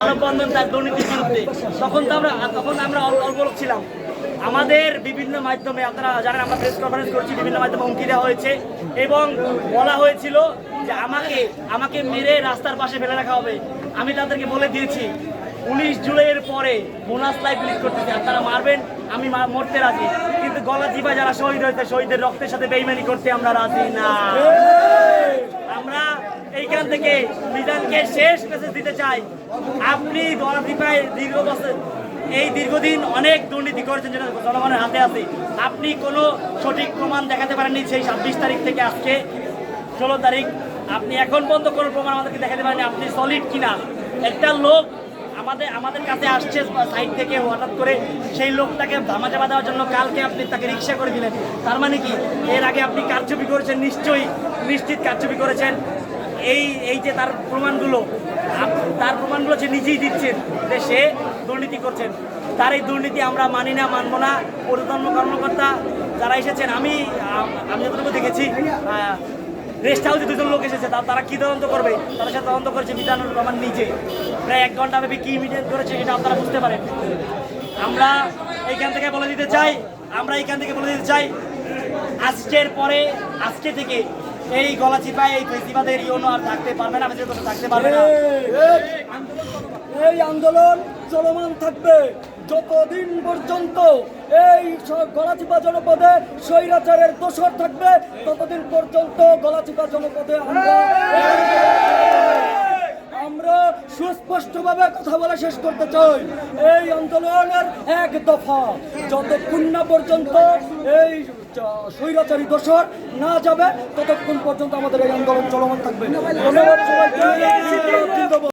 তার তখন তো আমরা তখন আমরা অল- অল্প লোক আমাদের বিভিন্ন মাধ্যমে আপনারা জানেন আমরা প্রেস কনফারেন্স করছি, বিভিন্ন মাধ্যমে হুমকি দেওয়া হয়েছে এবং বলা হয়েছিল যে আমাকে আমাকে মেরে রাস্তার পাশে ফেলে রাখা হবে। আমি তাদেরকে বলে দিয়েছি, উনিশ জুলাইয়ের পরে বোনাস লাইফ লিড করতেছে। আপনারা মারবেন, আমি মরতে রাজি। কিন্তু গলা জিবা যারা শহীদ হয়েছে, শহীদের রক্তের সাথে বেইমানি করতে আমরা রাজি না। থেকে মিজানকে শেষ মেসেজ দিতে চাই। আপনি দলাদীপায় দীর্ঘ বছর এই দীর্ঘদিন অনেক দুর্নীতি করেছেন যেটা জনগণের হাতে আছে। আপনি কোনো সঠিক প্রমাণ দেখাতে পারেননি সেই ছাব্বিশ তারিখ থেকে আজকে। ষোলো তারিখ। আপনি এখন পর্যন্ত কোনো প্রমাণ আমাদেরকে দেখাতে পারেননি। আপনি সলিড কিনা। একটা লোক আমাদের আমাদের কাছে আসছে সাইড থেকে হঠাৎ করে। সেই লোকটাকে ধামাচাপা দেওয়ার জন্য কালকে আপনি তাকে রিক্সা করে দিলেন। তার মানে কি? এর আগে আপনি কারচুপি করেছেন, নিশ্চয়ই নিশ্চিত কারচুপি করেছেন। এই এই যে তার প্রমাণগুলো তার প্রমাণগুলো যে নিজেই দিচ্ছেন যে সে দুর্নীতি করছেন। তার এই দুর্নীতি আমরা মানি না, মানব না। ঊর্ধ্বতন কর্মকর্তা যারা এসেছেন, আমি আমি যতটুকু দেখেছি রেস্ট হাউসে দুজন লোক এসেছে তারা কী তদন্ত করবে? তারা সে তদন্ত করেছে মিজানুর রহমান নিজে। প্রায় এক ঘণ্টা ব্যাপী কী মিটিং করেছে সেটা আপনারা বুঝতে পারেন। আমরা এইখান থেকে বলে দিতে চাই, আমরা এইখান থেকে বলে দিতে চাই, আজকের পরে, আজকে থেকে এই গলা চিপায় এই ফেসিবাদের ইউনো আর থাকতে পারবে না আমাদের থাকতে পারবে না। এই আন্দোলন চলমান থাকবে যতদিন পর্যন্ত এই গলাচিপা জনপদে স্বৈরাচারের দোষর থাকবে, ততদিন পর্যন্ত গলাচিপা জনপদে আন্দোলন সুস্পষ্টভাবে কথা বলে শেষ করতে চাই। এই আন্দোলনের এক দফা। যতক্ষণ না পর্যন্ত এই স্বৈরাচারী দোষর না যাবে ততক্ষণ পর্যন্ত আমাদের এই আন্দোলন চলমান থাকবে।